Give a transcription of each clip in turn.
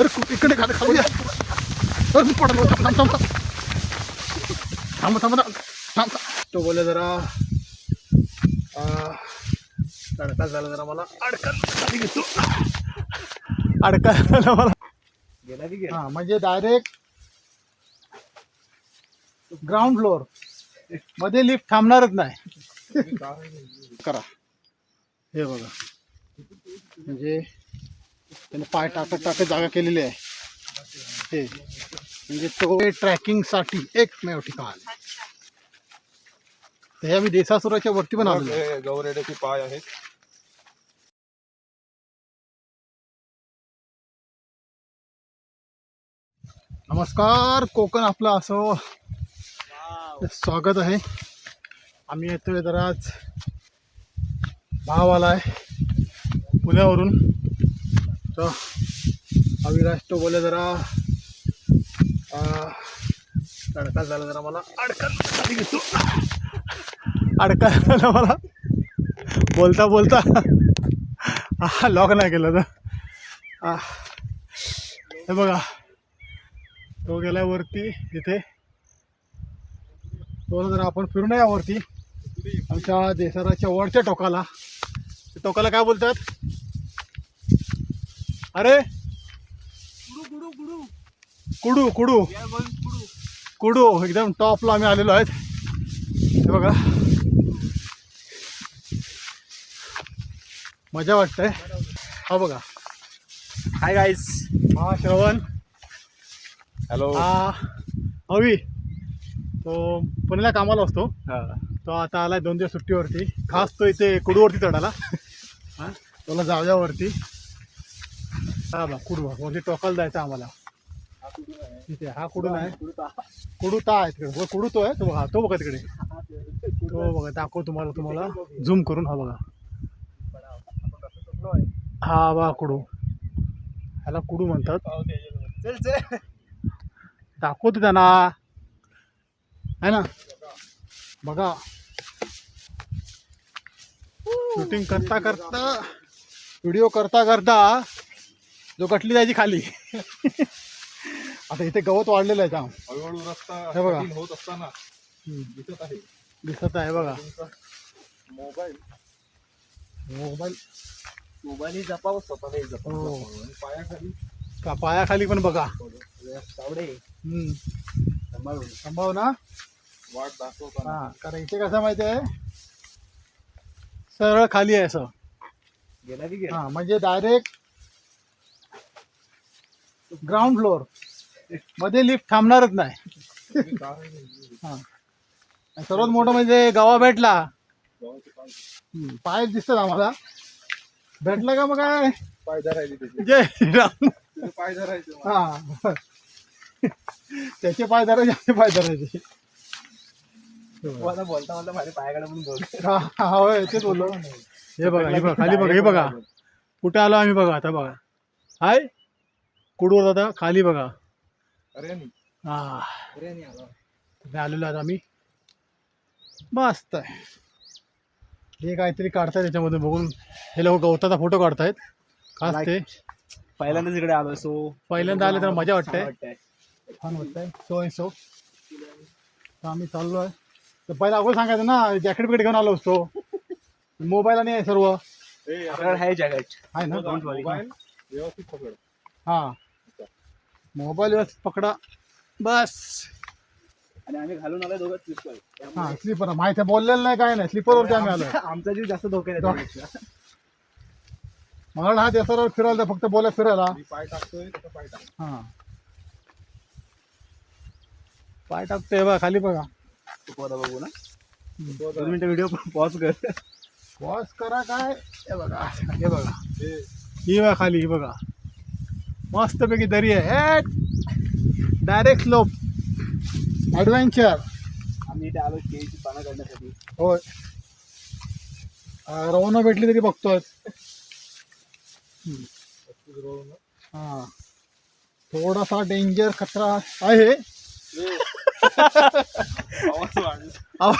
अरे इकडे खाली खाली या. अरे पडलो थांब थांब थांब थांब थांब थांब तो बोले जरा अडकाल झाला जरा मला. अडका खाली घेतो अडकाल झाला मला. गेला की गेला. हा म्हणजे डायरेक्ट ग्राउंड फ्लोअर मध्ये लिफ्ट थांबणारच नाही. करा. हे बघा. म्हणजे त्याने पाय टाकत टाकत जागा केलेली आहे. हे. म्हणजे तो ट्रॅकिंगसाठी एकमेव ठिकाण. तर हे आम्ही देसासुराच्या वरती पण आलो गौरेड्याचे पाय आहेत. नमस्कार कोकण आपलं असो. स्वागत आहे. आम्ही येतोय जरा आज भाव आलाय पुण्यावरून. तर अविराज तो बोले जरा अडकाल झाला जरा मला. अडकाल घेतो अडकाल झाला मला. बोलता बोलता. हा लॉक नाही केलं तर. हे बघा. तो गेल्यावरती वरती तो जरा आपण फिरून या वरती आमच्या देसाराच्या वरच्या टोकाला. टोकाला काय बोलतात? अरे? कुडू कुडू. कुडू एकदम टॉपला आम्ही आलेलो आहेत. हे बघा. मजा वाटतंय. हा बघा. हाय गाईस हा श्रवण. हॅलो हा अवी तो पुण्याला कामाला असतो. तो आता आलाय दोन दिवस सुट्टीवरती. खास तो इथे कुडूवरती चढाला हा? तुला जाऊया वरती हा बा कुडू वरती टोकाला जायचं आम्हाला. तिथे हा कुडू नाही कुडू ता आहे तिकडे. बघ, कुडू तो आहे तो बघा तो बघा तिकडे. तो बघा दाखव तुम्हाला तुम्हाला. झूम करून हा बघा. हा बा कुडू. ह्याला कुडू म्हणतात. दाखवतो त्यांना. है ना? बघा. शूटिंग करता करता व्हिडिओ करता करता जो कटली जायची खाली. आता इथे गवत वाढलेलं आहे जाम हळूहळू रस्ता हे बघा. कठीण होत असताना हम्म, दिसत आहे. दिसत आहे बघा. तुमचा मोबाईल. मोबाईल. मोबाईल जपावं स्वतःला हो. आणि पायाखाली का पायाखाली पण बघा. तावडे. हम्म, सांभाळून. ना. वाट दाखवताना. हा कारण इथे कसं माहिती आहे? सरळ खाली आहे असं. गेला की गेला? हा म्हणजे डायरेक्ट ग्राउंड फ्लोअर. मध्ये लिफ्ट थांबणारच नाही. हा. आणि सर्वात मोठं म्हणजे गावा भेटला. पाय दिसतात आम्हाला. भेटला का मग काय? पाय धरायचे त्याचे. जय श्रीराम. पाय धरायचे हा. त्याचे पाय धरायचे आमचे पाय धरायचे. बोलता बोलता माझ्या पायाकडे पण बोल हा हा, होय तेच बोललो. हे बघा हे बघा खाली बघा हे बघा. कुठे आलो आम्ही बघा आता बघा. हाय. कुडवर दादा खाली बघा. हा. आलेलो आहेत आम्ही. मस्त आहे. हे काहीतरी काढतायत त्याच्यामध्ये बघून. हे लोक गवताचा फोटो काढतायत. खास ते. पहिल्यांदाच इकडे आलो सो पहिल्यांदा आले तर मजा वाटते वाटतंय. छान वाटतंय. सो अँड सो तर आम्ही चाललो आहे. तर पहिला अगोदर सांगायचं ना जॅकेट बिकेट घेऊन आलो असतो. मोबाईल आणि आहे सर्व. आहे जॅकेट आहे ना? मोबाईल व्यवस्थित पकड हां. मोबाईल व्यवस्थित पकडा. बस. आणि आम्ही घालून आलो दोघं स्लिपर हां स्लीपर माहिती बोललेलं नाही काय नाही. स्लीपरवरती आम्ही आलो आमचा जीव जास्त धोक्यात आहे. मला हा देसावर फिरायला फक्त बोला फिरायला. पाय टाकतोय पाय टाक. हां. पाय टाकतोय बघा खाली बघा. बघू ना. दोन मिनिटं व्हिडिओ पॉज कर. वॉश करा काय? हे बघा हे बघा. ही बघा खाली ही बघा. मस्तपैकी दरी आहे. डायरेक्ट स्लोप ॲडव्हेंचर आम्ही इथे आलो केळीची पानं काढण्यासाठी. होय. रवना भेटली तरी बघतोय. हा. थोडासा डेंजर खतरा आहे. आवाज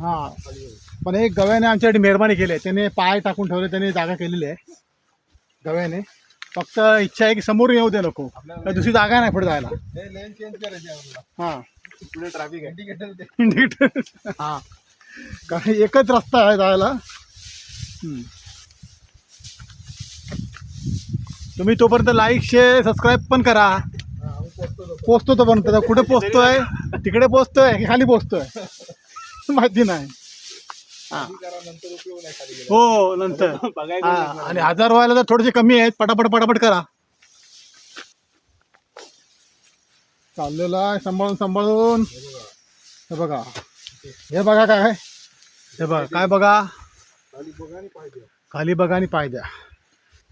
हा. पण एक गव्याने आमच्यासाठी मेहरबानी केली आहे. त्याने पाय टाकून ठेवले त्याने जागा केलेली आहे. गव्याने. फक्त इच्छा आहे की समोर येऊ दे नको दुसरी जागा नाही पुढे जायला. हा. पुढे ट्रॅफिक आहे हा. कारण एकच रस्ता आहे जायला. तुम्ही तोपर्यंत लाईक शेअर सबस्क्राईब पण करा. पोचतो तोपर्यंत. कुठे पोचतोय? तिकडे पोचतोय की खाली पोचतोय? माहिती नाही. हा. हो नंतर. आणि हजार व्हायला तर थोडेसे कमी आहेत. पटापट पटापट करा. चाललेला आहे सांभाळून सांभाळून. हे बघा. हे बघा काय हे बघा. काय बघा? खाली बघा आणि पाहिजे खाली बघा आणि पाय द्या.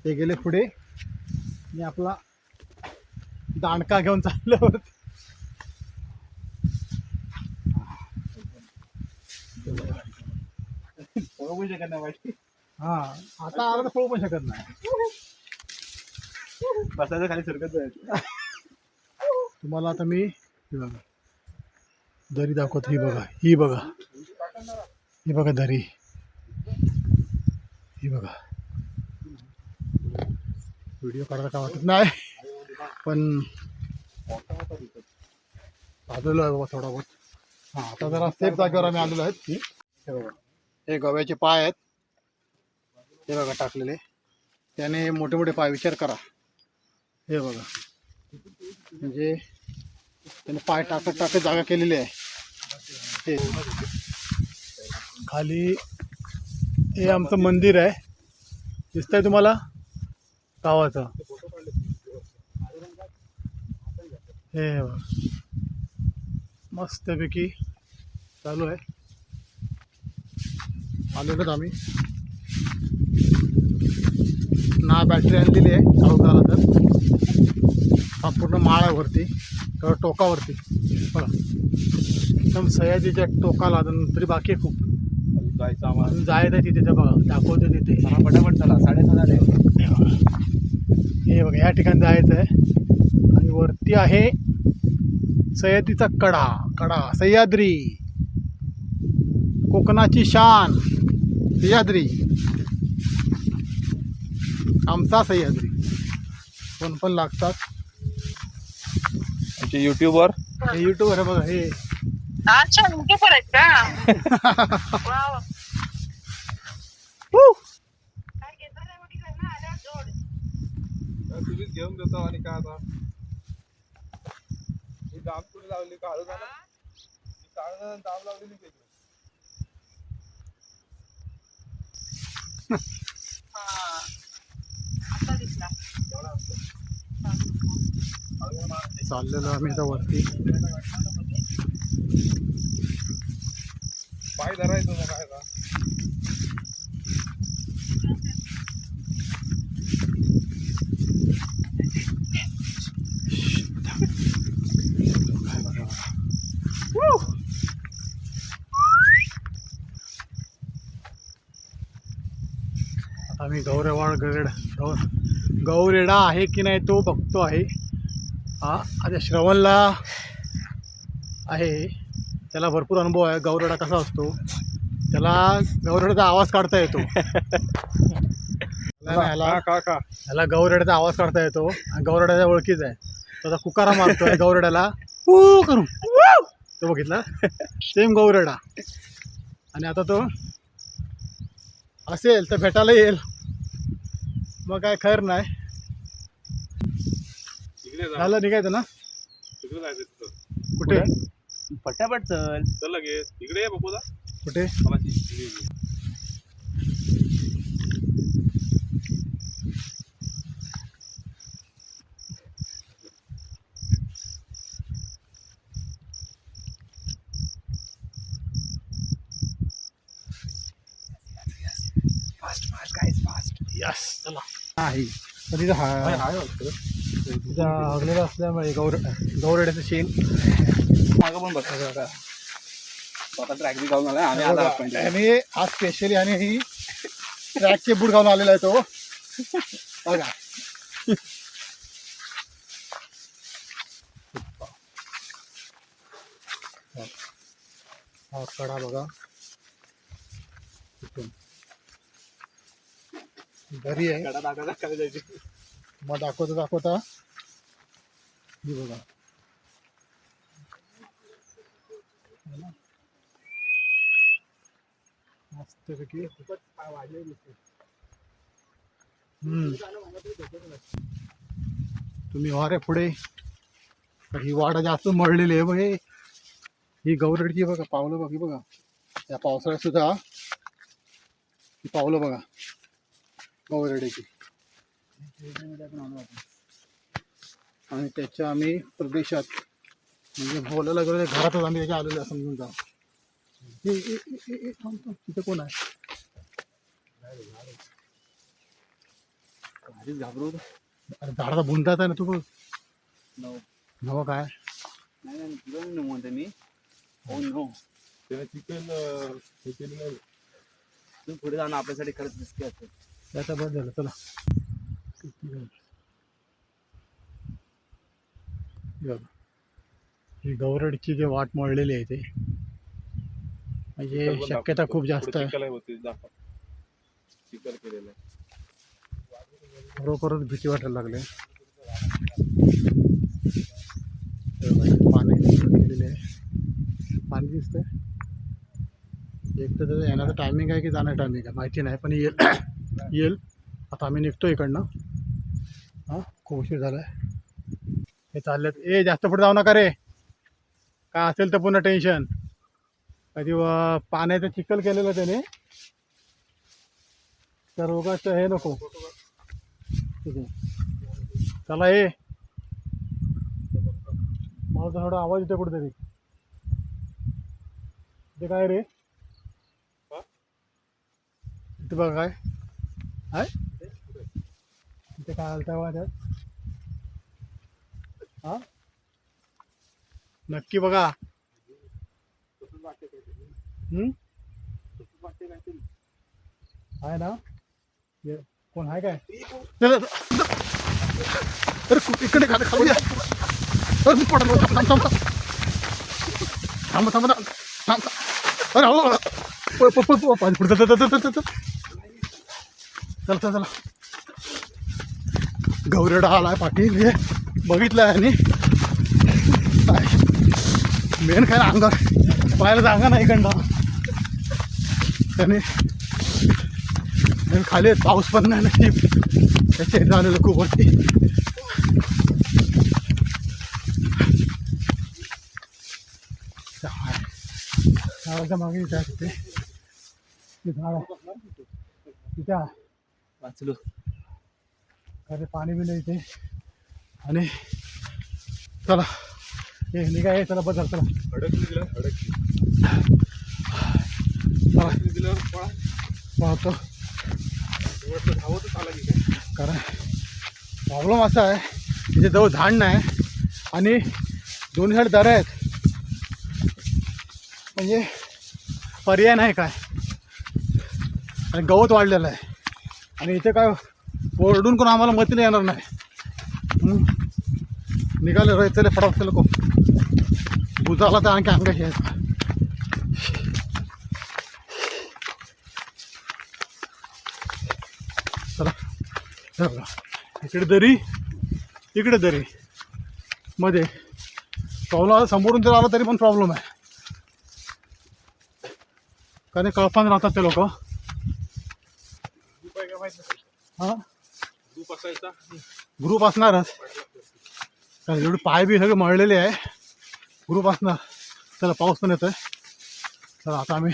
ते गेले पुढे. आणि आपला दांडका घेऊन चाललो आहोत. बघू शकत नाही वाईट हा आता आला तर पळू पण शकत नाही. बसायचं खाली सरकत जायचं. तुम्हाला आता मी बघा. दरी दाखवतो ही बघा ही बघा. ही बघा दरी. ही बघा. व्हिडिओ काढायला काय वाटत नाही. पण आलेलो आहे बाबा थोडा बहुत. हां आता जरा सेफ जागेवर आम्ही आलेलो आहेत की. हे बघा. हे गव्याचे पाय आहेत. हे बघा टाकलेले. त्याने मोठे मोठे पाय विचार करा. हे बघा. म्हणजे त्याने पाय टाकत टाकत जागा केलेली आहे. हे. खाली हे आमचं मंदिर आहे. दिसतंय तुम्हाला? गावाचं. हे. मस्तपैकी चालू आहे. आलेलोच आम्ही. ना बॅटरी आणलेली आहे चालू झाला तर. हा पूर्ण माळ आहे वरती तर टोकावरती. बघा. एकदम सह्याद्रीच्या टोकाला अजून तरी बाकी खूप. जायचं आम्हाला. अजून जायचं आहे तिथे बघा. दाखवते तिथे. पटापट चला. साडेसात आले हे बघा. या ठिकाणी जायचं आहे. आणि वरती आहे सह्याद्रीचा कडा कडा सह्याद्री. कोकणाची शान सह्याद्री. आमचा सह्याद्री. कोण पण लागतात. आमच्या युट्यूबवर हे युट्यूबर आहे बघा हे. अच्छा उनके पर आहेत का वाव. काय घेतो रे मोठी कर ना, आल्यावर जोड. तुम्हीच घेऊन देतो आणि काय आता? ही दाम कुठे लावली? काढू ना काढू दाम लावलेली त्याची. हा. आता दिसला. चाललेलो आम्ही आता वरती. पाय धरायचं मग काय आम्ही गौरेवाड गरेड गौ गौरेडा आहे की नाही तो बघतो आहे. हा आता श्रवणला आहे. त्याला भरपूर अनुभव आहे. गौरेडा कसा असतो? त्याला गौरेडाचा आवाज काढता येतो. त्याला- गौरेड्याचा आवाज काढता येतो. आणि गौरेड्याच्या ओळखीच आहे. तो आता कुकारा मारतोय गौरेड्याला ऊ करून तो बघितला? सेम गौरेडा. आणि आता तो असेल तर भेटायला येईल. मग काय खैर नाही. तिकडे जा. झालं निघायचं ना? तिकडे जायचं तिथं. कुठे? पटापट चल. चल लगेच. इकडे ये बघू कुठे? ये. आहे. तर तिथं हा आहे तिथं. हगलेलं असल्यामुळे गौर गौरड्याचं शेण मागं पण बघायचं का स्वतः ट्रॅक बी गाऊन आला आणि आज स्पेशली आणि ही ट्रॅकचे बूट गाऊन आलेला आहे तो. बघा. हा कडा बघा. दरी आहे. मग दाखवता दाखवता ही. बघा. मस्तपैकी. हम्म. तुम्ही वारे पुढे. ही वाडा जास्त मळलेली आहे बघ. हे गौरडची बघा पावलं बघ बघा. या पावसाळ्यात सुद्धा ही पावलं बघा. गौरडीची आणि त्याच्या आम्ही प्रदेशात म्हणजे बोलायला गेलो तर घरातच आम्ही त्याच्या आलेलो आहे समजून जा. तिथे कोण आहे? घाबरू अरे झाडाचा बुंदात आहे ना तू बघ. नो नवं काय? नाही नाही तुला नाही म्हणते मी. हो नो चिकन हे केलं नाही तू पुढे जाणं आपल्यासाठी खरंच रिस्की असतं. त्याचा बस झालं चला? हे ही गौरडची जे वाट मळलेली आहे ते। म्हणजे शक्यता खूप जास्त आहे. खरोखरच भीती वाटायला लागले पाणी आहे. पाणी दिसतंय. एक तर त्याचं येण्याचं टायमिंग आहे की जाण्याचं टायमिंग आहे? माहिती नाही पण येईल येईल. आता आम्ही निघतो इकडनं. हां खूप उशीर झाला आहे हे चाललेत. ए जास्त पुढे जाऊ नका रे. काय असेल तर पुन्हा टेन्शन. कधी पाण्याचं चिखल केलेलं त्याने. तर उगाच हे नको. ठीक आहे. चला ये मला थोडा आवाज येतो कुठेतरी. ते काय रे? इथे बघा काय. आहे काय आलता वाजत हा? नक्की बघा आहे ना? कोण आहे काय? अरे इकडे खाली खाली अरे पडलो थांब थांब थांब थांब। थांब अरे हो पुढचं चला चला चला. गौरडा आलाय पाटील हे बघितलं आहे आणि मेन काय अंगावर? पाहायला जागा नाही कंडा त्याने खाली पाऊस पण नाही ना त्याचे झालेलं खूप वरती झाडाच्या मागे इथे आहे तिथे तिथे वाचलो. अरे पाणी बिलं इथे. आणि चला हे निघा हे चला बदल चला. अडकली दिला अडकली चला. दिल्यावर पळा. पाहतो. शेवटचं धावतच आला की काय? कारण प्रॉब्लेम असा आहे तिथे जवळ झाड नाही आणि दोन्ही साईड दऱ्या आहेत. म्हणजे पर्याय नाही काय. आणि गवत वाढलेलं आहे. आणि इथे काय ओरडून कोण आम्हाला मतीला येणार नाही. निघाले रे चले फटाफट लोक बुजाला तर आणखी अंगाशी आहे. चला. हे इकडे दरी इकडे दरी. मध्ये. प्रॉब्लेम आला समोरून जर आला तरी पण प्रॉब्लेम आहे. कारण कळपान राहतात ते लोक ग्रुप आहे का माहीत नाही हां ग्रुप असणारच कारण एवढे पाय बी सगळे मळलेले आहे. ग्रुप असणार. चला पाऊस पण येतोय. चला आता आम्ही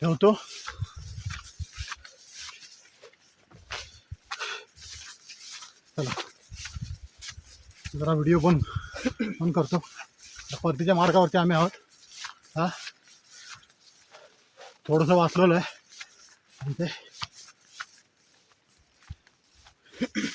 ठेवतो. चला. जरा व्हिडिओ पण पण करतो. परतीच्या मार्गावरती आम्ही आहोत. हा? थोडंसं वाचलेलं आहे. आणि ते